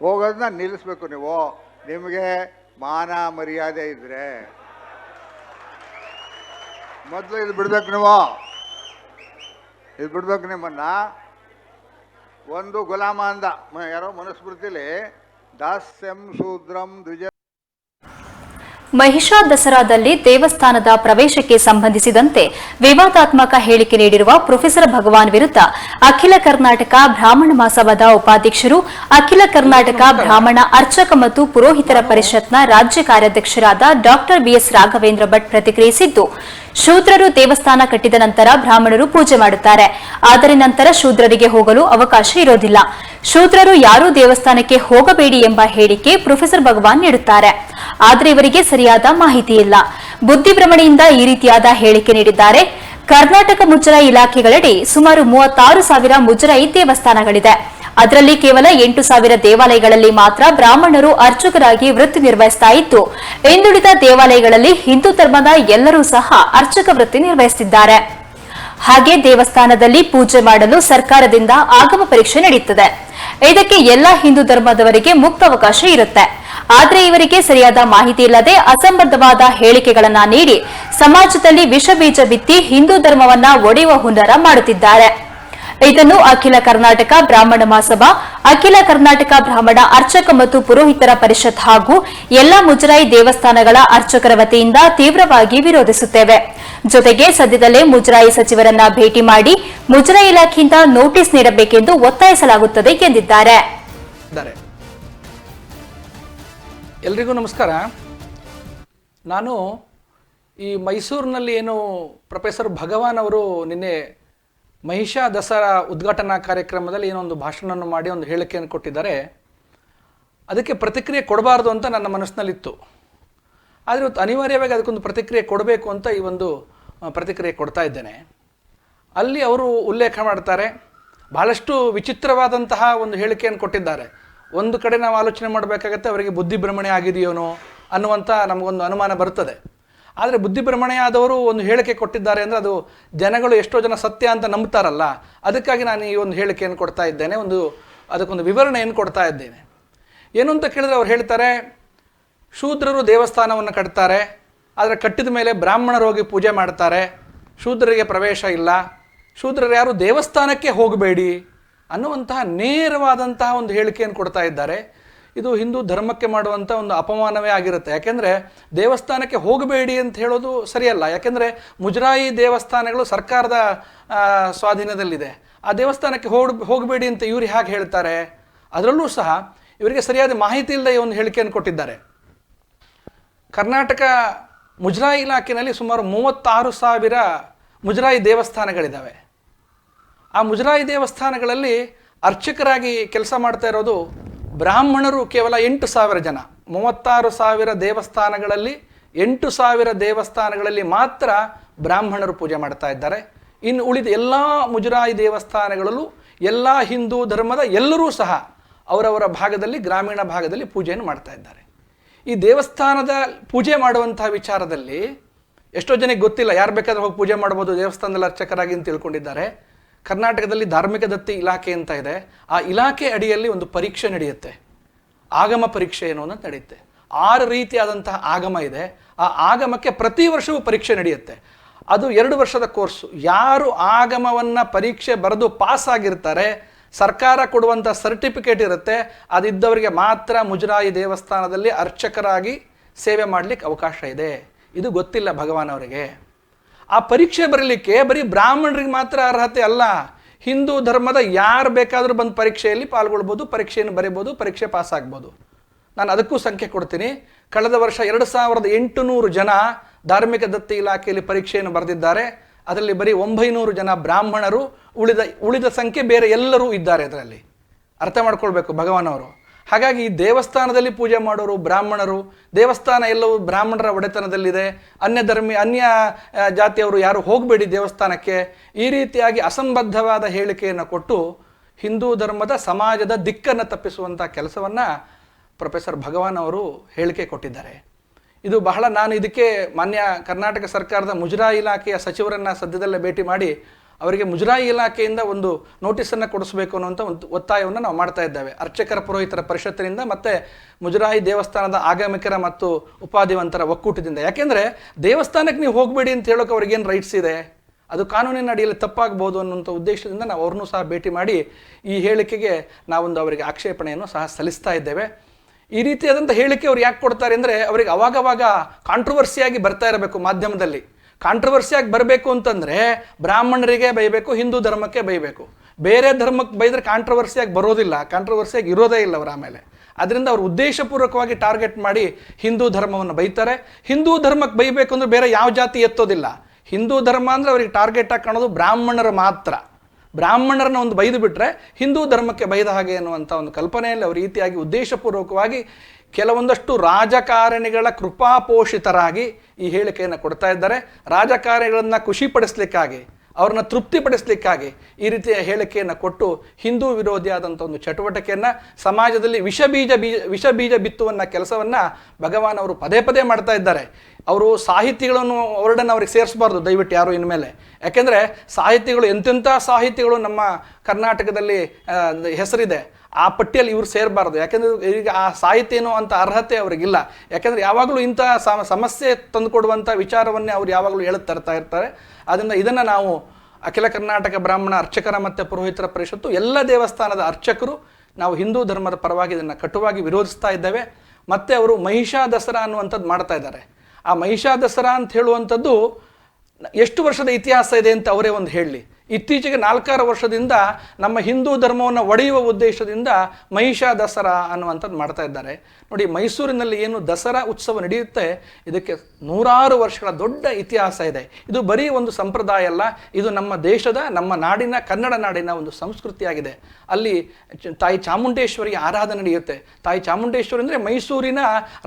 ಹೋಗೋದನ್ನ ನಿಲ್ಲಿಸ್ಬೇಕು ನೀವು. ನಿಮಗೆ ಮಾನ ಮರ್ಯಾದೆ ಇದ್ರೆ. ಮೊದಲು ಇದು ಬಿಡ್ಬೇಕು ನೀವು. ಇದು ಬಿಡ್ಬೇಕು ನಿಮ್ಮನ್ನ. ಒಂದು ಗುಲಾಮ ಅಂದ ಯಾರೋ ಮನಸ್ಮೃತಿಲಿ ದಾಸ್ಯಂ ಶೂದ್ರಂ ದ್ವಿಜ ಮಹಿಷಾ ದಸರಾದಲ್ಲಿ ದೇವಸ್ಥಾನದ ಪ್ರವೇಶಕ್ಕೆ ಸಂಬಂಧಿಸಿದಂತೆ ವಿವಾದಾತ್ಮಕ ಹೇಳಿಕೆ ನೀಡಿರುವ ಪ್ರೊಫೆಸರ್ ಭಗವಾನ್ ವಿರುದ್ಧ ಅಖಿಲ ಕರ್ನಾಟಕ ಬ್ರಾಹ್ಮಣ ಮಹಾಸಭಾದ ಉಪಾಧ್ಯಕ್ಷರು, ಅಖಿಲ ಕರ್ನಾಟಕ ಬ್ರಾಹ್ಮಣ ಅರ್ಚಕ ಮತ್ತು ಪುರೋಹಿತರ ಪರಿಷತ್ನ ರಾಜ್ಯ ಕಾರ್ಯಾಧ್ಯಕ್ಷರಾದ ಡಾಕ್ಟರ್ ಬಿಎಸ್ ರಾಘವೇಂದ್ರ ಭಟ್ ಪ್ರತಿಕ್ರಿಯಿಸಿದ್ದು ಶೂದ್ರರು ದೇವಸ್ಥಾನ ಕಟ್ಟಿದ ನಂತರ ಬ್ರಾಹ್ಮಣರು ಪೂಜೆ ಮಾಡುತ್ತಾರೆ. ಆದರೆ ನಂತರ ಶೂದ್ರರಿಗೆ ಹೋಗಲು ಅವಕಾಶ ಇರೋದಿಲ್ಲ. ಶೂದ್ರರು ಯಾರೂ ದೇವಸ್ಥಾನಕ್ಕೆ ಹೋಗಬೇಡಿ ಎಂಬ ಹೇಳಿಕೆ ಪ್ರೊಫೆಸರ್ ಭಗವಾನ್ ನೀಡುತ್ತಾರೆ. ಆದರೆ ಇವರಿಗೆ ಸರಿಯಾದ ಮಾಹಿತಿ ಇಲ್ಲ ಬುದ್ಧಿಭ್ರಮಣೆಯಿಂದ ಈ ರೀತಿಯಾದ ಹೇಳಿಕೆ ನೀಡಿದ್ದಾರೆ. ಕರ್ನಾಟಕ ಮುಜರಾಯಿ ಇಲಾಖೆಗಳಡಿ ಸುಮಾರು ಮೂವತ್ತಾರು ಸಾವಿರ ಮುಜರಾಯಿ ದೇವಸ್ಥಾನಗಳಿದೆ. ಅದರಲ್ಲಿ ಕೇವಲ ಎಂಟು ಸಾವಿರ ದೇವಾಲಯಗಳಲ್ಲಿ ಮಾತ್ರ ಬ್ರಾಹ್ಮಣರು ಅರ್ಚಕರಾಗಿ ವೃತ್ತಿ ನಿರ್ವಹಿಸ್ತಾ ಇತ್ತು ಹಿಂದುಳಿದ ದೇವಾಲಯಗಳಲ್ಲಿ ಹಿಂದೂ ಧರ್ಮದ ಎಲ್ಲರೂ ಸಹ ಅರ್ಚಕ ವೃತ್ತಿ ನಿರ್ವಹಿಸುತ್ತಿದ್ದಾರೆ ಹಾಗೆ ದೇವಸ್ಥಾನದಲ್ಲಿ ಪೂಜೆ ಮಾಡಲು ಸರ್ಕಾರದಿಂದ ಆಗಮ ಪರೀಕ್ಷೆ ನಡೆಯುತ್ತದೆ ಇದಕ್ಕೆ ಎಲ್ಲಾ ಹಿಂದೂ ಧರ್ಮದವರಿಗೆ ಮುಕ್ತ ಅವಕಾಶ ಇರುತ್ತೆ. ಆದ್ರೆ ಇವರಿಗೆ ಸರಿಯಾದ ಮಾಹಿತಿ ಇಲ್ಲದೆ ಅಸಂಬದ್ಧವಾದ ಹೇಳಿಕೆಗಳನ್ನು ನೀಡಿ ಸಮಾಜದಲ್ಲಿ ವಿಷ ಬೀಜ ಬಿತ್ತಿ ಹಿಂದೂ ಧರ್ಮವನ್ನ ಒಡೆಯುವ ಹುನ್ನರ ಮಾಡುತ್ತಿದ್ದಾರೆ. ಇದನ್ನು ಅಖಿಲ ಕರ್ನಾಟಕ ಬ್ರಾಹ್ಮಣ ಮಹಾಸಭಾ, ಅಖಿಲ ಕರ್ನಾಟಕ ಬ್ರಾಹ್ಮಣ ಅರ್ಚಕ ಮತ್ತು ಪುರೋಹಿತರ ಪರಿಷತ್ ಹಾಗೂ ಎಲ್ಲಾ ಮುಜರಾಯಿ ದೇವಸ್ಥಾನಗಳ ಅರ್ಚಕರ ವತಿಯಿಂದ ತೀವ್ರವಾಗಿ ವಿರೋಧಿಸುತ್ತೇವೆ. ಜೊತೆಗೆ ಸದ್ಯದಲ್ಲೇ ಮುಜರಾಯಿ ಸಚಿವರನ್ನ ಭೇಟಿ ಮಾಡಿ ಮುಜರಾಯಿ ಇಲಾಖೆಯಿಂದ ನೋಟಿಸ್ ನೀಡಬೇಕೆಂದು ಒತ್ತಾಯಿಸಲಾಗುತ್ತದೆ ಎಂದಿದ್ದಾರೆ. ಎಲ್ರಿಗೂ ನಮಸ್ಕಾರ. ನಾನು ಈ ಮೈಸೂರಿನಲ್ಲಿ ಏನು ಪ್ರೊಫೆಸರ್ ಭಗವಾನ್ ಅವರು ನಿನ್ನೆ ಮಹಿಷಾ ದಸರಾ ಉದ್ಘಾಟನಾ ಕಾರ್ಯಕ್ರಮದಲ್ಲಿ ಏನೋ ಒಂದು ಭಾಷಣವನ್ನು ಮಾಡಿ ಒಂದು ಹೇಳಿಕೆಯನ್ನು ಕೊಟ್ಟಿದ್ದಾರೆ. ಅದಕ್ಕೆ ಪ್ರತಿಕ್ರಿಯೆ ಕೊಡಬಾರ್ದು ಅಂತ ನನ್ನ ಮನಸ್ಸಿನಲ್ಲಿತ್ತು. ಆದರೆ ಇವತ್ತು ಅನಿವಾರ್ಯವಾಗಿ ಅದಕ್ಕೊಂದು ಪ್ರತಿಕ್ರಿಯೆ ಕೊಡಬೇಕು ಅಂತ ಈ ಒಂದು ಪ್ರತಿಕ್ರಿಯೆ ಕೊಡ್ತಾ ಇದ್ದೇನೆ. ಅಲ್ಲಿ ಅವರು ಉಲ್ಲೇಖ ಮಾಡ್ತಾರೆ. ಬಹಳಷ್ಟು ವಿಚಿತ್ರವಾದಂತಹ ಒಂದು ಹೇಳಿಕೆಯನ್ನು ಕೊಟ್ಟಿದ್ದಾರೆ. ಒಂದು ಕಡೆ ನಾವು ಆಲೋಚನೆ ಮಾಡಬೇಕಾಗತ್ತೆ, ಅವರಿಗೆ ಬುದ್ಧಿಭ್ರಮಣೆ ಆಗಿದೆಯೋನೋ ಅನ್ನುವಂಥ ನಮಗೊಂದು ಅನುಮಾನ ಬರ್ತದೆ. ಆದರೆ ಬುದ್ಧಿಭ್ರಮಣೆ ಆದವರು ಒಂದು ಹೇಳಿಕೆ ಕೊಟ್ಟಿದ್ದಾರೆ ಅಂದರೆ ಅದು ಜನಗಳು ಎಷ್ಟೋ ಜನ ಸತ್ಯ ಅಂತ ನಂಬ್ತಾರಲ್ಲ, ಅದಕ್ಕಾಗಿ ನಾನು ಈ ಒಂದು ಹೇಳಿಕೆಯನ್ನು ಕೊಡ್ತಾ ಇದ್ದೇನೆ, ಒಂದು ಅದಕ್ಕೊಂದು ವಿವರಣೆಯನ್ನು ಕೊಡ್ತಾ ಇದ್ದೇನೆ. ಏನು ಅಂತ ಕೇಳಿದ್ರೆ ಅವ್ರು ಹೇಳ್ತಾರೆ, ಶೂದ್ರರು ದೇವಸ್ಥಾನವನ್ನು ಕಟ್ತಾರೆ, ಆದರೆ ಕಟ್ಟಿದ ಮೇಲೆ ಬ್ರಾಹ್ಮಣರು ಹೋಗಿ ಪೂಜೆ ಮಾಡ್ತಾರೆ, ಶೂದ್ರರಿಗೆ ಪ್ರವೇಶ ಇಲ್ಲ, ಶೂದ್ರರು ಯಾರು ದೇವಸ್ಥಾನಕ್ಕೆ ಹೋಗಬೇಡಿ ಅನ್ನುವಂತಹ ನೇರವಾದಂತಹ ಒಂದು ಹೇಳಿಕೆಯನ್ನು ಕೊಡ್ತಾ ಇದ್ದಾರೆ. ಇದು ಹಿಂದೂ ಧರ್ಮಕ್ಕೆ ಮಾಡುವಂಥ ಒಂದು ಅಪಮಾನವೇ ಆಗಿರುತ್ತೆ. ಯಾಕೆಂದರೆ ದೇವಸ್ಥಾನಕ್ಕೆ ಹೋಗಬೇಡಿ ಅಂತ ಹೇಳೋದು ಸರಿಯಲ್ಲ. ಯಾಕೆಂದರೆ ಮುಜರಾಯಿ ದೇವಸ್ಥಾನಗಳು ಸರ್ಕಾರದ ಸ್ವಾಧೀನದಲ್ಲಿದೆ. ಆ ದೇವಸ್ಥಾನಕ್ಕೆ ಹೋಗ್, ಹೋಗಬೇಡಿ ಅಂತ ಇವರು ಹೇಗೆ ಹೇಳ್ತಾರೆ? ಅದರಲ್ಲೂ ಸಹ ಇವರಿಗೆ ಸರಿಯಾದ ಮಾಹಿತಿ ಇಲ್ಲದೆ ಒಂದು ಹೇಳಿಕೆಯನ್ನು ಕೊಟ್ಟಿದ್ದಾರೆ. ಕರ್ನಾಟಕ ಮುಜರಾಯಿ ಇಲಾಖೆಯಲ್ಲಿ ಸುಮಾರು ಮೂವತ್ತಾರು ಸಾವಿರ ಮುಜರಾಯಿ ದೇವಸ್ಥಾನಗಳಿದ್ದಾವೆ. ಆ ಮುಜರಾಯಿ ದೇವಸ್ಥಾನಗಳಲ್ಲಿ ಅರ್ಚಕರಾಗಿ ಕೆಲಸ ಮಾಡ್ತಾ ಇರೋದು ಬ್ರಾಹ್ಮಣರು ಕೇವಲ ಎಂಟು ಸಾವಿರ ಜನ. ಮೂವತ್ತಾರು ಸಾವಿರ ದೇವಸ್ಥಾನಗಳಲ್ಲಿ, ಎಂಟು ಸಾವಿರ ದೇವಸ್ಥಾನಗಳಲ್ಲಿ ಮಾತ್ರ ಬ್ರಾಹ್ಮಣರು ಪೂಜೆ ಮಾಡ್ತಾ ಇದ್ದಾರೆ. ಇನ್ನು ಉಳಿದ ಎಲ್ಲ ಮುಜರಾಯಿ ದೇವಸ್ಥಾನಗಳಲ್ಲೂ ಎಲ್ಲ ಹಿಂದೂ ಧರ್ಮದ ಎಲ್ಲರೂ ಸಹ ಅವರವರ ಭಾಗದಲ್ಲಿ, ಗ್ರಾಮೀಣ ಭಾಗದಲ್ಲಿ ಪೂಜೆಯನ್ನು ಮಾಡ್ತಾ ಇದ್ದಾರೆ. ಈ ದೇವಸ್ಥಾನದ ಪೂಜೆ ಮಾಡುವಂತಹ ವಿಚಾರದಲ್ಲಿ ಎಷ್ಟೋ ಜನಕ್ಕೆ ಗೊತ್ತಿಲ್ಲ ಯಾರು ಬೇಕಾದ್ರೂ ಹೋಗಿ ಪೂಜೆ ಮಾಡ್ಬೋದು, ದೇವಸ್ಥಾನದಲ್ಲಿ ಅರ್ಚಕರಾಗಿ ಅಂತ ತಿಳ್ಕೊಂಡಿದ್ದಾರೆ. ಕರ್ನಾಟಕದಲ್ಲಿ ಧಾರ್ಮಿಕ ದತ್ತಿ ಇಲಾಖೆ ಅಂತ ಇದೆ. ಆ ಇಲಾಖೆ ಅಡಿಯಲ್ಲಿ ಒಂದು ಪರೀಕ್ಷೆ ನಡೆಯುತ್ತೆ. ಆಗಮ ಪರೀಕ್ಷೆ ಏನೋ ಅನ್ನೋದು ನಡೆಯುತ್ತೆ. ಆರು ರೀತಿಯಾದಂತಹ ಆಗಮ ಇದೆ. ಆ ಆಗಮಕ್ಕೆ ಪ್ರತಿ ವರ್ಷವೂ ಪರೀಕ್ಷೆ ನಡೆಯುತ್ತೆ. ಅದು ಎರಡು ವರ್ಷದ ಕೋರ್ಸು. ಯಾರು ಆಗಮವನ್ನು ಪರೀಕ್ಷೆ ಬರೆದು ಪಾಸ್ ಆಗಿರ್ತಾರೆ, ಸರ್ಕಾರ ಕೊಡುವಂಥ ಸರ್ಟಿಫಿಕೇಟ್ ಇರುತ್ತೆ, ಅದಿದ್ದವರಿಗೆ ಮಾತ್ರ ಮುಜರಾಯಿ ದೇವಸ್ಥಾನದಲ್ಲಿ ಅರ್ಚಕರಾಗಿ ಸೇವೆ ಮಾಡಲಿಕ್ಕೆ ಅವಕಾಶ ಇದೆ. ಇದು ಗೊತ್ತಿಲ್ಲ ಭಗವಾನ್ ಅವರಿಗೆ. ಆ ಪರೀಕ್ಷೆ ಬರಲಿಕ್ಕೆ ಬರೀ ಬ್ರಾಹ್ಮಣರಿಗೆ ಮಾತ್ರ ಅರ್ಹತೆ ಅಲ್ಲ. ಹಿಂದೂ ಧರ್ಮದ ಯಾರು ಬೇಕಾದರೂ ಬಂದು ಪರೀಕ್ಷೆಯಲ್ಲಿ ಪಾಲ್ಗೊಳ್ಬೋದು, ಪರೀಕ್ಷೆಯನ್ನು ಬರೀಬೋದು, ಪರೀಕ್ಷೆ ಪಾಸ್ ಆಗ್ಬೋದು ನಾನು ಅದಕ್ಕೂ ಸಂಖ್ಯೆ ಕೊಡ್ತೀನಿ. ಕಳೆದ ವರ್ಷ ಎರಡು ಸಾವಿರದ ಎಂಟುನೂರು ಜನ ಧಾರ್ಮಿಕ ದತ್ತಿ ಇಲಾಖೆಯಲ್ಲಿ ಪರೀಕ್ಷೆಯನ್ನು ಬರೆದಿದ್ದಾರೆ. ಅದರಲ್ಲಿ ಬರೀ ಒಂಬೈನೂರು ಜನ ಬ್ರಾಹ್ಮಣರು, ಉಳಿದ ಉಳಿದ ಸಂಖ್ಯೆ ಬೇರೆ ಎಲ್ಲರೂ ಇದ್ದಾರೆ ಅದರಲ್ಲಿ. ಅರ್ಥ ಮಾಡ್ಕೊಳ್ಬೇಕು ಭಗವಾನ್ ಅವರು. ಹಾಗಾಗಿ ದೇವಸ್ಥಾನದಲ್ಲಿ ಪೂಜೆ ಮಾಡೋರು ಬ್ರಾಹ್ಮಣರು, ದೇವಸ್ಥಾನ ಎಲ್ಲವೂ ಬ್ರಾಹ್ಮಣರ ಒಡೆತನದಲ್ಲಿದೆ. ಅನ್ಯ ಧರ್ಮಿ, ಅನ್ಯ ಜಾತಿಯವರು ಯಾರು ಹೋಗಬೇಡಿ ದೇವಸ್ಥಾನಕ್ಕೆ. ಈ ರೀತಿಯಾಗಿ ಅಸಂಬದ್ಧವಾದ ಹೇಳಿಕೆಯನ್ನು ಕೊಟ್ಟು ಹಿಂದೂ ಧರ್ಮದ ಸಮಾಜದ ದಿಕ್ಕನ್ನು ತಪ್ಪಿಸುವಂಥ ಕೆಲಸವನ್ನು ಪ್ರೊಫೆಸರ್ ಭಗವಾನ್ ಅವರು ಹೇಳಿಕೆ ಕೊಟ್ಟಿದ್ದಾರೆ. ಇದು ಬಹಳ, ನಾನು ಇದಕ್ಕೆ ಮಾನ್ಯ ಕರ್ನಾಟಕ ಸರ್ಕಾರದ ಮುಜರಾ ಇಲಾಖೆಯ ಸಚಿವರನ್ನು ಸದ್ಯದಲ್ಲೇ ಭೇಟಿ ಮಾಡಿ ಅವರಿಗೆ ಮುಜರಾಯಿ ಇಲಾಖೆಯಿಂದ ಒಂದು ನೋಟಿಸನ್ನು ಕೊಡಿಸಬೇಕು ಅನ್ನುವಂಥ ಒಂದು ಒತ್ತಾಯವನ್ನು ನಾವು ಮಾಡ್ತಾ ಇದ್ದೇವೆ. ಅರ್ಚಕರ ಪುರೋಹಿತರ ಪರಿಷತ್ತಿನಿಂದ ಮತ್ತು ಮುಜರಾಯಿ ದೇವಸ್ಥಾನದ ಆಗಮಿಕರ ಮತ್ತು ಉಪಾಧಿವಂತರ ಒಕ್ಕೂಟದಿಂದ. ಯಾಕೆಂದರೆ ದೇವಸ್ಥಾನಕ್ಕೆ ನೀವು ಹೋಗಬೇಡಿ ಅಂತ ಹೇಳೋಕೆ ಅವ್ರಿಗೇನು ರೈಟ್ಸ್ ಇದೆ? ಅದು ಕಾನೂನಿನ ಅಡಿಯಲ್ಲಿ ತಪ್ಪಾಗ್ಬೋದು ಅನ್ನುವಂಥ ಉದ್ದೇಶದಿಂದ ನಾವು ಅವ್ರನ್ನೂ ಸಹ ಭೇಟಿ ಮಾಡಿ ಈ ಹೇಳಿಕೆಗೆ ನಾವೊಂದು ಅವರಿಗೆ ಆಕ್ಷೇಪಣೆಯನ್ನು ಸಹ ಸಲ್ಲಿಸ್ತಾ ಇದ್ದೇವೆ. ಈ ರೀತಿಯಾದಂಥ ಹೇಳಿಕೆ ಅವ್ರು ಯಾಕೆ ಕೊಡ್ತಾರೆ ಅಂದರೆ ಅವರಿಗೆ ಅವಾಗವಾಗ ಕಾಂಟ್ರವರ್ಸಿಯಾಗಿ ಬರ್ತಾ ಇರಬೇಕು ಮಾಧ್ಯಮದಲ್ಲಿ. ಕಾಂಟ್ರವರ್ಸಿಯಾಗಿ ಬರಬೇಕು ಅಂತಂದರೆ ಬ್ರಾಹ್ಮಣರಿಗೆ ಬೈಬೇಕು, ಹಿಂದೂ ಧರ್ಮಕ್ಕೆ ಬೈಬೇಕು. ಬೇರೆ ಧರ್ಮಕ್ಕೆ ಬೈದರೆ ಕಾಂಟ್ರವರ್ಸಿಯಾಗಿ ಬರೋದಿಲ್ಲ ಕಾಂಟ್ರವರ್ಸಿಯಾಗಿ ಇರೋದೇ ಇಲ್ಲ ಅವರ ಆಮೇಲೆ. ಅದರಿಂದ ಅವರು ಉದ್ದೇಶಪೂರ್ವಕವಾಗಿ ಟಾರ್ಗೆಟ್ ಮಾಡಿ ಹಿಂದೂ ಧರ್ಮವನ್ನು ಬೈತಾರೆ. ಹಿಂದೂ ಧರ್ಮಕ್ಕೆ ಬೈಬೇಕು ಅಂದರೆ ಬೇರೆ ಯಾವ ಜಾತಿ ಎತ್ತೋದಿಲ್ಲ. ಹಿಂದೂ ಧರ್ಮ ಅಂದರೆ ಅವರಿಗೆ ಟಾರ್ಗೆಟ್ ಆಗಿ ಕಾಣೋದು ಬ್ರಾಹ್ಮಣರ ಮಾತ್ರ. ಬ್ರಾಹ್ಮಣರನ್ನ ಒಂದು ಬೈದು ಬಿಟ್ಟರೆ ಹಿಂದೂ ಧರ್ಮಕ್ಕೆ ಬೈದ ಹಾಗೆ ಅನ್ನುವಂಥ ಒಂದು ಕಲ್ಪನೆಯಲ್ಲಿ ಅವರು ರೀತಿಯಾಗಿ ಉದ್ದೇಶಪೂರ್ವಕವಾಗಿ ಕೆಲವೊಂದಷ್ಟು ರಾಜಕಾರಣಿಗಳ ಕೃಪಾಪೋಷಿತರಾಗಿ ಈ ಹೇಳಿಕೆಯನ್ನು ಕೊಡ್ತಾ ಇದ್ದಾರೆ. ರಾಜಕಾರಣಿಗಳನ್ನು ಖುಷಿಪಡಿಸ್ಲಿಕ್ಕಾಗಿ, ಅವ್ರನ್ನ ತೃಪ್ತಿಪಡಿಸ್ಲಿಕ್ಕಾಗಿ ಈ ರೀತಿಯ ಹೇಳಿಕೆಯನ್ನು ಕೊಟ್ಟು ಹಿಂದೂ ವಿರೋಧಿಯಾದಂಥ ಒಂದು ಚಟುವಟಿಕೆಯನ್ನು, ಸಮಾಜದಲ್ಲಿ ವಿಷ ಬೀಜ ಬೀಜ ವಿಷ ಬೀಜ ಬಿತ್ತುವನ್ನ ಕೆಲಸವನ್ನು ಭಗವಾನ್ ಅವರು ಪದೇ ಪದೇ ಮಾಡ್ತಾ ಇದ್ದಾರೆ. ಅವರು ಸಾಹಿತಿಗಳನ್ನು ವರ್ಡನ್ನು ಅವ್ರಿಗೆ ಸೇರಿಸಬಾರ್ದು, ದಯವಿಟ್ಟು ಯಾರು ಇನ್ಮೇಲೆ ಯಾಕೆಂದರೆ ಸಾಹಿತಿಗಳು ಎಂತೆಂಥ ಸಾಹಿತಿಗಳು ನಮ್ಮ ಕರ್ನಾಟಕದಲ್ಲಿ ಹೆಸರಿದೆ. ಆ ಪಟ್ಟಿಯಲ್ಲಿ ಇವರು ಸೇರಬಾರ್ದು. ಯಾಕೆಂದರೆ ಈಗ ಆ ಸಾಹಿತ್ಯನೋ ಅಂತ ಅರ್ಹತೆ ಅವರಿಗಿಲ್ಲ. ಯಾಕೆಂದರೆ ಯಾವಾಗಲೂ ಇಂಥ ಸಮ, ಸಮಸ್ಯೆ ತಂದುಕೊಡುವಂಥ ವಿಚಾರವನ್ನೇ ಅವ್ರು ಯಾವಾಗಲೂ ಹೇಳುತ್ತಾ ತರ್ತಾ ಇರ್ತಾರೆ. ಆದ್ದರಿಂದ ಇದನ್ನು ನಾವು ಅಖಿಲ ಕರ್ನಾಟಕ ಬ್ರಾಹ್ಮಣ ಅರ್ಚಕರ ಮತ್ತು ಪುರೋಹಿತರ ಪರಿಷತ್ತು ಎಲ್ಲ ದೇವಸ್ಥಾನದ ಅರ್ಚಕರು ನಾವು ಹಿಂದೂ ಧರ್ಮದ ಪರವಾಗಿ ಇದನ್ನು ಕಟುವಾಗಿ ವಿರೋಧಿಸ್ತಾ ಇದ್ದೇವೆ. ಮತ್ತು ಅವರು ಮಹಿಷಾ ದಸರಾ ಅನ್ನುವಂಥದ್ದು ಮಾಡ್ತಾ ಇದ್ದಾರೆ. ಆ ಮಹಿಷಾ ದಸರಾ ಅಂತ ಹೇಳುವಂಥದ್ದು ಎಷ್ಟು ವರ್ಷದ ಇತಿಹಾಸ ಇದೆ ಅಂತ ಅವರೇ ಒಂದು ಹೇಳಲಿ ಇತ್ತೀಚೆಗೆ ನಾಲ್ಕಾರು ವರ್ಷದಿಂದ ನಮ್ಮ ಹಿಂದೂ ಧರ್ಮವನ್ನು ಒಡೆಯುವ ಉದ್ದೇಶದಿಂದ ಮಹಿಷಾ ದಸರಾ ಅನ್ನುವಂಥದ್ದು ಮಾಡ್ತಾ ಇದ್ದಾರೆ. ನೋಡಿ, ಮೈಸೂರಿನಲ್ಲಿ ಏನು ದಸರಾ ಉತ್ಸವ ನಡೆಯುತ್ತೆ, ಇದಕ್ಕೆ ನೂರಾರು ವರ್ಷಗಳ ದೊಡ್ಡ ಇತಿಹಾಸ ಇದೆ. ಇದು ಬರೀ ಒಂದು ಸಂಪ್ರದಾಯ ಅಲ್ಲ, ಇದು ನಮ್ಮ ದೇಶದ, ನಮ್ಮ ನಾಡಿನ, ಕನ್ನಡ ನಾಡಿನ ಒಂದು ಸಂಸ್ಕೃತಿಯಾಗಿದೆ. ಅಲ್ಲಿ ತಾಯಿ ಚಾಮುಂಡೇಶ್ವರಿಗೆ ಆರಾಧನೆ ನಡೆಯುತ್ತೆ. ತಾಯಿ ಚಾಮುಂಡೇಶ್ವರಿ ಅಂದರೆ ಮೈಸೂರಿನ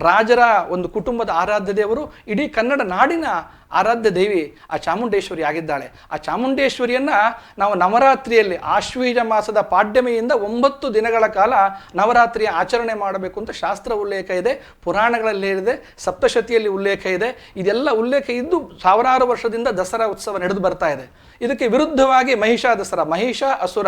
ರಾಜರ ಒಂದು ಕುಟುಂಬದ ಆರಾಧ್ಯ ದೇವರು, ಇಡೀ ಕನ್ನಡ ನಾಡಿನ ಆರಾಧ್ಯ ದೇವಿ ಆ ಚಾಮುಂಡೇಶ್ವರಿ ಆಗಿದ್ದಾಳೆ. ಆ ಚಾಮುಂಡೇಶ್ವರಿಯನ್ನ ನಾವು ನವರಾತ್ರಿಯಲ್ಲಿ ಆಶ್ವೀಜ ಮಾಸದ ಪಾಡ್ಯಮಿಯಿಂದ ಒಂಬತ್ತು ದಿನಗಳ ಕಾಲ ನವರಾತ್ರಿಯ ಆಚರಣೆ ಮಾಡಬೇಕು ಅಂತ ಶಾಸ್ತ್ರ ಉಲ್ಲೇಖ ಇದೆ, ಪುರಾಣಗಳಲ್ಲಿ ಇದೆ ಸಪ್ತಶತಿಯಲ್ಲಿ ಉಲ್ಲೇಖ ಇದೆ. ಇದೆಲ್ಲ ಉಲ್ಲೇಖ ಇದ್ದು ಸಾವಿರಾರು ವರ್ಷದಿಂದ ದಸರಾ ಉತ್ಸವ ನಡೆದು ಬರ್ತಾ ಇದೆ. ಇದಕ್ಕೆ ವಿರುದ್ಧವಾಗಿ ಮಹಿಷಾ ದಸರಾ, ಮಹಿಷ ಅಸುರ.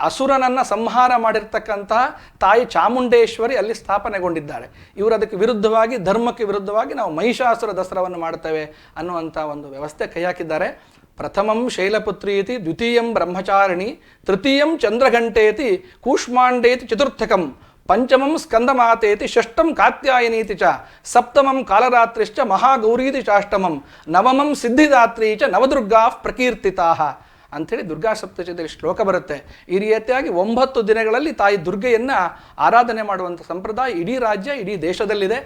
ಅಸುರನನ್ನು ಸಂಹಾರ ಮಾಡಿರ್ತಕ್ಕಂತಹ ತಾಯಿ ಚಾಮುಂಡೇಶ್ವರಿ ಅಲ್ಲಿ ಸ್ಥಾಪನೆಗೊಂಡಿದ್ದಾಳೆ. ಇವರು ಅದಕ್ಕೆ ವಿರುದ್ಧವಾಗಿ, ಧರ್ಮಕ್ಕೆ ವಿರುದ್ಧವಾಗಿ ನಾವು ಮಹಿಷಾಸುರ ದಸರಾವನ್ನು ಮಾಡ್ತೇವೆ ಅನ್ನುವಂಥ ಒಂದು ವ್ಯವಸ್ಥೆ ಕೈ ಹಾಕಿದ್ದಾರೆ. ಪ್ರಥಮಂ ಶೈಲಪುತ್ರೀತಿ, ದ್ವಿತೀಯಂ ಬ್ರಹ್ಮಚಾರಿಣಿ, ತೃತೀಯಂ ಚಂದ್ರಘಂಟೇತಿ, ಕೂಷ್ಮಾಂಡೇತಿ ಚತುರ್ಥಕಂ, ಪಂಚಮಂ ಸ್ಕಂದಮಾತೇತಿ, ಷಷ್ಠಂ ಕಾತ್ಯಾಯನೀತಿ ಚ, ಸಪ್ತಮಂ ಕಾಲರಾತ್ರಿಶ್ಚ ಮಹಾಗೌರೀತಿ ಚಾಷ್ಟಮಂ, ನವಮಂ ಸಿದ್ಧಿದಾತ್ರಿ ಚ ನವದುರ್ಗಾ ಪ್ರಕೀರ್ತಿತಾ. ಅಂಥೇಳಿ ದುರ್ಗಾ ಸಪ್ತಶತಿಯಲ್ಲಿ ಶ್ಲೋಕ ಬರುತ್ತೆ. ಈ ರೀತಿಯಾಗಿ ಒಂಬತ್ತು ದಿನಗಳಲ್ಲಿ ತಾಯಿ ದುರ್ಗೆಯನ್ನು ಆರಾಧನೆ ಮಾಡುವಂಥ ಸಂಪ್ರದಾಯ ಇಡೀ ರಾಜ್ಯ, ಇಡೀ ದೇಶದಲ್ಲಿದೆ.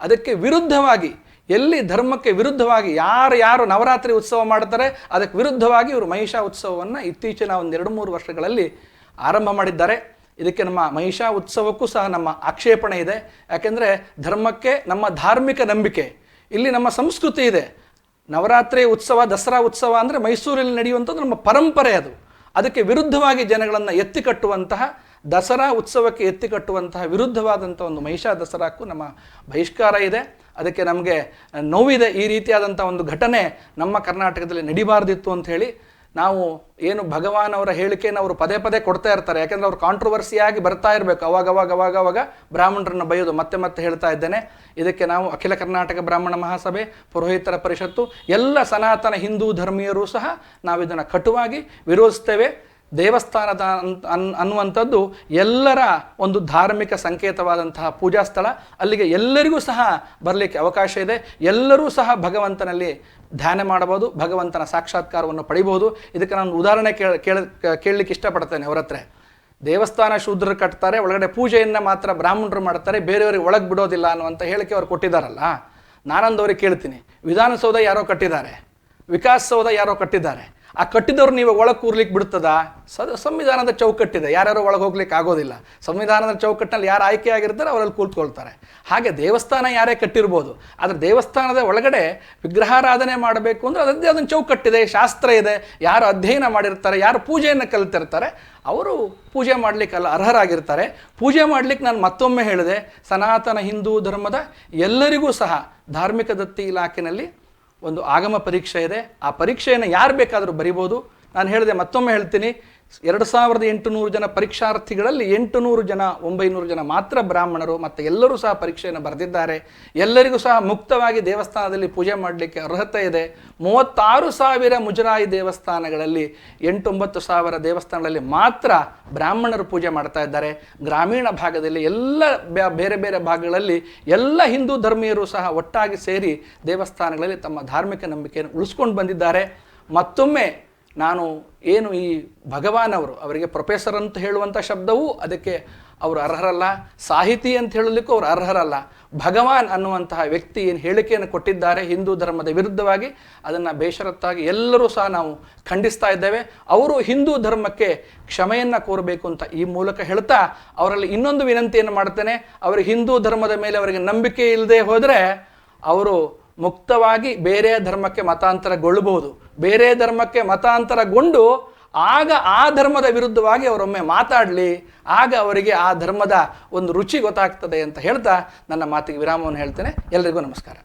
ಅದಕ್ಕೆ ವಿರುದ್ಧವಾಗಿ ಎಲ್ಲಿ ಧರ್ಮಕ್ಕೆ ವಿರುದ್ಧವಾಗಿ ಯಾರು ಯಾರು ನವರಾತ್ರಿ ಉತ್ಸವ ಮಾಡ್ತಾರೆ ಅದಕ್ಕೆ ವಿರುದ್ಧವಾಗಿ ಇವರು ಮಹಿಷಾ ಉತ್ಸವವನ್ನು ಇತ್ತೀಚಿನ ಒಂದು ಎರಡು ಮೂರು ವರ್ಷಗಳಲ್ಲಿ ಆರಂಭ ಮಾಡಿದ್ದಾರೆ. ಇದಕ್ಕೆ ನಮ್ಮ ಮಹಿಷಾ ಉತ್ಸವಕ್ಕೂ ಸಹ ನಮ್ಮ ಆಕ್ಷೇಪಣೆ ಇದೆ. ಯಾಕೆಂದರೆ ಧರ್ಮಕ್ಕೆ ನಮ್ಮ ಧಾರ್ಮಿಕ ನಂಬಿಕೆ, ಇಲ್ಲಿ ನಮ್ಮ ಸಂಸ್ಕೃತಿ ಇದೆ. ನವರಾತ್ರಿ ಉತ್ಸವ, ದಸರಾ ಉತ್ಸವ ಅಂದರೆ ಮೈಸೂರಲ್ಲಿ ನಡೆಯುವಂಥದ್ದು ನಮ್ಮ ಪರಂಪರೆ ಅದು. ಅದಕ್ಕೆ ವಿರುದ್ಧವಾಗಿ ಜನಗಳನ್ನು ಎತ್ತಿ ಕಟ್ಟುವಂತಹ, ದಸರಾ ಉತ್ಸವಕ್ಕೆ ಎತ್ತಿ ಕಟ್ಟುವಂತಹ ವಿರುದ್ಧವಾದಂಥ ಒಂದು ಮಹಿಷಾ ದಸರಾಕ್ಕೂ ನಮ್ಮ ಬಹಿಷ್ಕಾರ ಇದೆ. ಅದಕ್ಕೆ ನಮಗೆ ನೋವಿದೆ ಈ ರೀತಿಯಾದಂಥ ಒಂದು ಘಟನೆ ನಮ್ಮ ಕರ್ನಾಟಕದಲ್ಲಿ ನಡಿಬಾರ್ದಿತ್ತು ಅಂತ ಹೇಳಿ ನಾವು ಏನು ಭಗವಾನ್ ಅವರ ಹೇಳಿಕೆಯನ್ನು ಅವರು ಪದೇ ಪದೇ ಕೊಡ್ತಾ ಇರ್ತಾರೆ. ಯಾಕೆಂದ್ರೆ ಅವ್ರು ಕಾಂಟ್ರವರ್ಸಿಯಾಗಿ ಬರ್ತಾ ಇರಬೇಕು. ಅವಾಗ ಅವಾಗ ಅವಾಗ ಅವಾಗ ಬ್ರಾಹ್ಮಣರನ್ನು ಬೈಯೋದು ಮತ್ತೆ ಮತ್ತೆ ಹೇಳ್ತಾ ಇದ್ದೇನೆ. ಇದಕ್ಕೆ ನಾವು ಅಖಿಲ ಕರ್ನಾಟಕ ಬ್ರಾಹ್ಮಣ ಮಹಾಸಭೆ, ಪುರೋಹಿತರ ಪರಿಷತ್ತು, ಎಲ್ಲ ಸನಾತನ ಹಿಂದೂ ಧರ್ಮೀಯರು ಸಹ ನಾವು ಇದನ್ನು ಕಟುವಾಗಿ ವಿರೋಧಿಸ್ತೇವೆ. ದೇವಸ್ಥಾನದ ಅನ್- ಅನ್- ಅನ್ನುವಂಥದ್ದು ಎಲ್ಲರ ಒಂದು ಧಾರ್ಮಿಕ ಸಂಕೇತವಾದಂತಹ ಪೂಜಾ ಸ್ಥಳ. ಅಲ್ಲಿಗೆ ಎಲ್ಲರಿಗೂ ಸಹ ಬರಲಿಕ್ಕೆ ಅವಕಾಶ ಇದೆ. ಎಲ್ಲರೂ ಸಹ ಭಗವಂತನಲ್ಲಿ ಧ್ಯಾನ ಮಾಡಬಹುದು, ಭಗವಂತನ ಸಾಕ್ಷಾತ್ಕಾರವನ್ನು ಪಡಿಬಹುದು. ಇದಕ್ಕೆ ನಾನು ಉದಾಹರಣೆ ಕೇಳ ಕೇಳ, ಕೇಳಲಿಕ್ಕೆ ಇಷ್ಟಪಡ್ತೇನೆ ಅವರತ್ರ ದೇವಸ್ಥಾನ ಶೂದ್ರರು ಕಟ್ತಾರೆ, ಒಳಗಡೆ ಪೂಜೆಯನ್ನು ಮಾತ್ರ ಬ್ರಾಹ್ಮಣರು ಮಾಡ್ತಾರೆ, ಬೇರೆಯವರಿಗೆ ಒಳಗೆ ಬಿಡೋದಿಲ್ಲ ಅನ್ನುವಂಥ ಹೇಳಿಕೆ ಅವ್ರು ಕೊಟ್ಟಿದ್ದಾರಲ್ಲ? ನಾನೊಂದವ್ರಿಗೆ ಕೇಳ್ತೀನಿ. ವಿಧಾನಸೌಧ ಯಾರೋ ಕಟ್ಟಿದ್ದಾರೆ, ವಿಕಾಸಸೌಧ ಯಾರೋ ಕಟ್ಟಿದ್ದಾರೆ. ಆ ಕಟ್ಟಿದವ್ರು ನೀವು ಒಳಗೆ ಕೂರ್ಲಿಕ್ಕೆ ಬಿಡ್ತದ? ಸದ ಸಂವಿಧಾನದ ಚೌಕಟ್ಟಿದೆ. ಯಾರ್ಯಾರು ಒಳಗೆ ಹೋಗ್ಲಿಕ್ಕೆ ಆಗೋದಿಲ್ಲ. ಸಂವಿಧಾನದ ಚೌಕಟ್ಟಿನಲ್ಲಿ ಯಾರು ಆಯ್ಕೆ ಆಗಿರ್ತಾರೆ ಅವರಲ್ಲಿ ಕೂತ್ಕೊಳ್ತಾರೆ. ಹಾಗೆ ದೇವಸ್ಥಾನ ಯಾರೇ ಕಟ್ಟಿರ್ಬೋದು, ಆದರೆ ದೇವಸ್ಥಾನದ ಒಳಗಡೆ ವಿಗ್ರಹಾರಾಧನೆ ಮಾಡಬೇಕು ಅಂದರೆ ಅದರದ್ದೇ ಅದನ್ನು ಚೌಕಟ್ಟಿದೆ, ಶಾಸ್ತ್ರ ಇದೆ. ಯಾರು ಅಧ್ಯಯನ ಮಾಡಿರ್ತಾರೆ, ಯಾರು ಪೂಜೆಯನ್ನು ಕಲಿತಿರ್ತಾರೆ, ಅವರು ಪೂಜೆ ಮಾಡಲಿಕ್ಕೆಲ್ಲ ಅರ್ಹರಾಗಿರ್ತಾರೆ. ಪೂಜೆ ಮಾಡಲಿಕ್ಕೆ ನಾನು ಮತ್ತೊಮ್ಮೆ ಹೇಳಿದೆ, ಸನಾತನ ಹಿಂದೂ ಧರ್ಮದ ಎಲ್ಲರಿಗೂ ಸಹ ಧಾರ್ಮಿಕ ದತ್ತಿ ಇಲಾಖೆಯಲ್ಲಿ ಒಂದು ಆಗಮ ಪರೀಕ್ಷೆ ಇದೆ. ಆ ಪರೀಕ್ಷೆಯನ್ನು ಯಾರು ಬೇಕಾದರೂ ಬರಿಬೋದು. ನಾನು ಹೇಳಿದೆ ಮತ್ತೊಮ್ಮೆ ಹೇಳ್ತೀನಿ. ಎರಡು ಸಾವಿರದ ಎಂಟುನೂರು ಜನ ಪರೀಕ್ಷಾರ್ಥಿಗಳಲ್ಲಿ ಎಂಟುನೂರು ಜನ, ಒಂಬೈನೂರು ಜನ ಮಾತ್ರ ಬ್ರಾಹ್ಮಣರು, ಮತ್ತು ಎಲ್ಲರೂ ಸಹ ಪರೀಕ್ಷೆಯನ್ನು ಬರೆದಿದ್ದಾರೆ. ಎಲ್ಲರಿಗೂ ಸಹ ಮುಕ್ತವಾಗಿ ದೇವಸ್ಥಾನದಲ್ಲಿ ಪೂಜೆ ಮಾಡಲಿಕ್ಕೆ ಅರ್ಹತೆ ಇದೆ. ಮೂವತ್ತಾರು ಸಾವಿರ ಮುಜರಾಯಿ ದೇವಸ್ಥಾನಗಳಲ್ಲಿ ಎಂಟೊಂಬತ್ತು ಸಾವಿರ ದೇವಸ್ಥಾನಗಳಲ್ಲಿ ಮಾತ್ರ ಬ್ರಾಹ್ಮಣರು ಪೂಜೆ ಮಾಡ್ತಾ ಇದ್ದಾರೆ. ಗ್ರಾಮೀಣ ಭಾಗದಲ್ಲಿ ಎಲ್ಲ ಬೇರೆ ಬೇರೆ ಭಾಗಗಳಲ್ಲಿ ಎಲ್ಲ ಹಿಂದೂ ಧರ್ಮೀಯರು ಸಹ ಒಟ್ಟಾಗಿ ಸೇರಿ ದೇವಸ್ಥಾನಗಳಲ್ಲಿ ತಮ್ಮ ಧಾರ್ಮಿಕ ನಂಬಿಕೆಯನ್ನು ಉಳಿಸ್ಕೊಂಡು ಬಂದಿದ್ದಾರೆ. ಮತ್ತೊಮ್ಮೆ ನಾನು ಏನು ಈ ಭಗವಾನ್ ಅವರು ಅವರಿಗೆ ಪ್ರೊಫೆಸರ್ ಅಂತ ಹೇಳುವಂಥ ಶಬ್ದವೂ ಅದಕ್ಕೆ ಅವರು ಅರ್ಹರಲ್ಲ. ಸಾಹಿತಿ ಅಂತ ಹೇಳಲಿಕ್ಕೂ ಅವರು ಅರ್ಹರಲ್ಲ. ಭಗವಾನ್ ಅನ್ನುವಂತಹ ವ್ಯಕ್ತಿ ಏನು ಹೇಳಿಕೆಯನ್ನು ಕೊಟ್ಟಿದ್ದಾರೆ ಹಿಂದೂ ಧರ್ಮದ ವಿರುದ್ಧವಾಗಿ, ಅದನ್ನು ಬೇಷರತ್ತಾಗಿ ಎಲ್ಲರೂ ಸಹ ನಾವು ಖಂಡಿಸ್ತಾ ಇದ್ದೇವೆ. ಅವರು ಹಿಂದೂ ಧರ್ಮಕ್ಕೆ ಕ್ಷಮೆಯನ್ನು ಕೋರಬೇಕು ಅಂತ ಈ ಮೂಲಕ ಹೇಳ್ತಾ ಅವರಲ್ಲಿ ಇನ್ನೊಂದು ವಿನಂತಿಯನ್ನು ಮಾಡ್ತೇನೆ. ಅವರು ಹಿಂದೂ ಧರ್ಮದ ಮೇಲೆ ಅವರಿಗೆ ನಂಬಿಕೆ ಇಲ್ಲದೆ ಹೋದರೆ, ಅವರು ಮುಕ್ತವಾಗಿ ಬೇರೆ ಧರ್ಮಕ್ಕೆ ಮತಾಂತರಗೊಳ್ಳಬಹುದು ಬೇರೆ ಧರ್ಮಕ್ಕೆ ಮತಾಂತರಗೊಂಡು ಆಗ ಆ ಧರ್ಮದ ವಿರುದ್ಧವಾಗಿ ಅವರೊಮ್ಮೆ ಮಾತಾಡಲಿ, ಆಗ ಅವರಿಗೆ ಆ ಧರ್ಮದ ಒಂದು ರುಚಿ ಗೊತ್ತಾಗ್ತದೆ ಅಂತ ಹೇಳ್ತಾ ನನ್ನ ಮಾತಿಗೆ ವಿರಾಮವನ್ನು ಹೇಳ್ತೇನೆ. ಎಲ್ರಿಗೂ ನಮಸ್ಕಾರ.